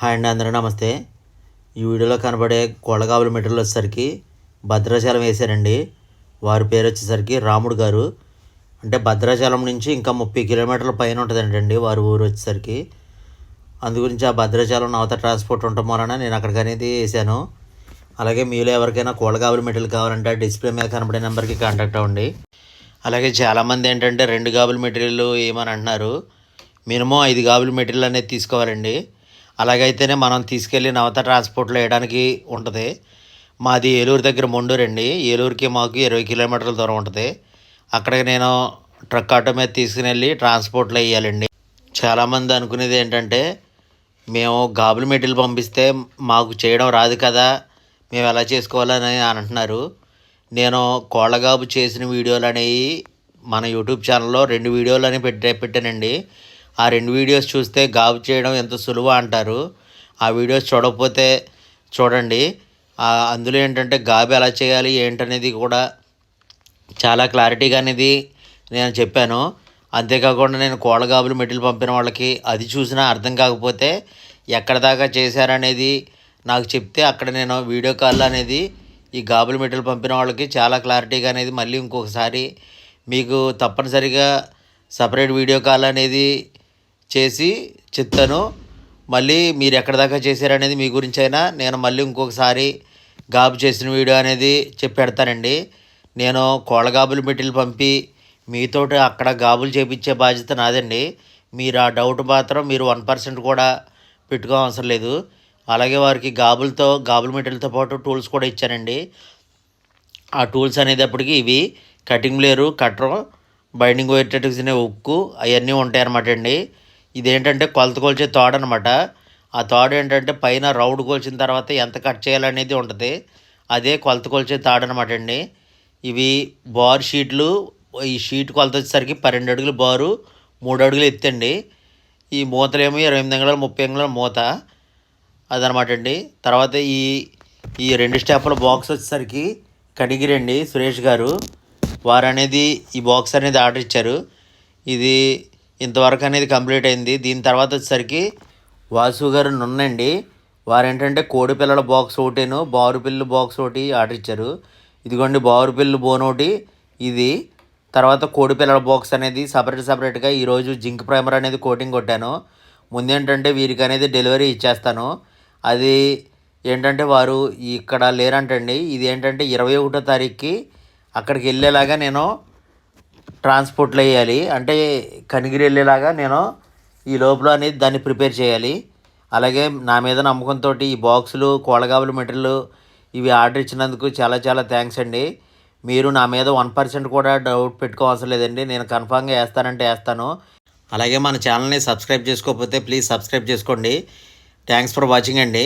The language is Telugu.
హాయ్ అండి అందరూ నమస్తే. ఈ వీడియోలో కనబడే కొలగావుల మెటీరియల్ వచ్చేసరికి భద్రాచలం వేశారండి. వారి పేరు వచ్చేసరికి రాముడు గారు. అంటే భద్రాచలం నుంచి ఇంకా ముప్పై కిలోమీటర్ల పైన ఉంటుందండి వారి ఊరు వచ్చేసరికి. అందు గురించి ఆ భద్రాచలం నవత ట్రాన్స్పోర్ట్ ఉండటం వలన నేను అక్కడికి అనేది వేసాను అలాగే మీలో ఎవరికైనా కూలగావుల మెటీరియల్ కావాలంటే ఆ డిస్ప్లే మీద కనబడే నెంబర్కి కాంటాక్ట్ అవ్వండి. అలాగే చాలామంది ఏంటంటే రెండు గాబుల మెటీరియల్ ఏమని అంటున్నారు? మినిమం ఐదు గాబుల మెటీరియల్ అనేది తీసుకోవాలండి. అలాగైతేనే మనం తీసుకెళ్ళి నవత ట్రాన్స్పోర్ట్లో వేయడానికి ఉంటుంది. మాది ఏలూరు దగ్గర మొండూరు అండి ఏలూరుకి మాకు ఇరవై కిలోమీటర్ల దూరం ఉంటుంది. అక్కడికి నేను ట్రక్ ఆటో మీద తీసుకుని వెళ్ళి ట్రాన్స్పోర్ట్లో వేయాలండి. చాలామంది అనుకునేది ఏంటంటే మేము గాబుల మెటీరియల్ పంపిస్తే మాకు చేయడం రాదు కదా మేము ఎలా చేసుకోవాలని అంటున్నారు. నేను కోళ్ళగాబు చేసిన వీడియోలు అనేవి మన యూట్యూబ్ ఛానల్లో రెండు వీడియోలు అని పెట్టే పెట్టానండి. ఆ రెండు వీడియోస్ చూస్తే గాబు చేయడం ఎంత సులువు అంటారు. ఆ వీడియోస్ చూడకపోతే చూడండి. అందులో ఏంటంటే గాబు ఎలా చేయాలి ఏంటనేది కూడా చాలా క్లారిటీగా అనేది నేను చెప్పాను. అంతేకాకుండా నేను కోళ్ళగాబులు మెటీరియల్ పంపిన వాళ్ళకి అది చూసినా అర్థం కాకపోతే ఎక్కడ దాకా చేశారనేది నాకు చెప్తే అక్కడ నేను వీడియో కాల్ అనేది ఈ గాబులు మెటీరియల్ పంపిన వాళ్ళకి చాలా క్లారిటీగా అనేది మళ్ళీ ఇంకొకసారి మీకు తప్పనిసరిగా సపరేట్ వీడియో కాల్ అనేది చేసి చెప్తాను. మళ్ళీ మీరు ఎక్కడ దాకా చేశారనేది మీ గురించి అయినా నేను మళ్ళీ ఇంకొకసారి గాబు చేసిన వీడియో అనేది చెప్పి పెడతానండి నేను కోళ్ళగాబులు మెటీరియల్ పంపి మీతోటి అక్కడ గాబులు చేపించే బాధ్యత నాదండి. మీరు ఆ డౌట్ మాత్రం మీరు వన్ పర్సెంట్ కూడా పెట్టుకో అవసరం లేదు. అలాగే వారికి గాబులతో గాబుల మెటీరియల్తో పాటు టూల్స్ కూడా ఇచ్చానండి. ఆ టూల్స్ అనేటప్పటికి ఇవి కటింగ్ లేరు కట్టరు బైండింగ్ పోయేటట్టుగా ఉక్కు అవన్నీ ఉంటాయన్నమాట అండి. ఇదేంటంటే కొలత కొలిచే తోడ అనమాట ఆ తోడ ఏంటంటే పైన రౌడ్ కొలిచిన తర్వాత ఎంత కట్ చేయాలనేది ఉంటుంది. అదే కొలత కొలిచే తాడు అనమాట అండి. ఇవి బార్ షీట్లు ఈ షీట్ కొలత వచ్చేసరికి పన్నెండు అడుగులు బారు మూడు అడుగులు ఎత్తండి ఈ మూతలేమో ఇరవై ఎనిమిది అంగుళాలు ముప్పై అంగుళాల మూత అదనమాట అండి. తర్వాత ఈ ఈ రెండు స్టెప్పుల బాక్స్ వచ్చేసరికి కడిగిరండి సురేష్ గారు. వారు అనేది ఈ బాక్స్ అనేది ఆర్డర్ ఇచ్చారు. ఇది ఇంతవరకు అనేది కంప్లీట్ అయింది. దీని తర్వాత వచ్చేసరికి వాసు గారు నున్నండి. వారు ఏంటంటే కోడి పిల్లల బాక్స్ ఒకటిను బారు బాక్స్ ఒకటి ఆర్డర్ ఇచ్చారు. ఇదిగోండి బారు బోన్ ఒకటి ఇది. తర్వాత కోడి పిల్లల బాక్స్ అనేది సపరేట్ సపరేట్గా ఈరోజు జింక్ ప్రైమర్ అనేది కోటింగ్ కొట్టాను. ముందేంటంటే వీరికి అనేది డెలివరీ ఇచ్చేస్తాను. అది ఏంటంటే వారు ఇక్కడ లేరంటండి. ఇది ఏంటంటే ఇరవై ఒకటో తారీఖుకి అక్కడికి వెళ్ళేలాగా నేను ట్రాన్స్పోర్ట్లో వేయాలి. అంటే కనిగిరి వెళ్ళేలాగా నేను ఈ లోపల అనేది దాన్ని ప్రిపేర్ చేయాలి. అలాగే నా మీద నమ్మకంతో ఈ బాక్సులు కోళ్ళగాబులు మెటీరియల్ ఇవి ఆర్డర్ ఇచ్చినందుకు చాలా చాలా థ్యాంక్స్ అండి. మీరు నా మీద వన్ పర్సెంట్ కూడా డౌట్ పెట్టుకోవాల్సిన లేదండి. నేను కన్ఫామ్గా వేస్తానంటే వేస్తాను. అలాగే మన ఛానల్ని సబ్స్క్రైబ్ చేసుకోకపోతే ప్లీజ్ సబ్స్క్రైబ్ చేసుకోండి. థ్యాంక్స్ ఫర్ వాచింగ్ అండి.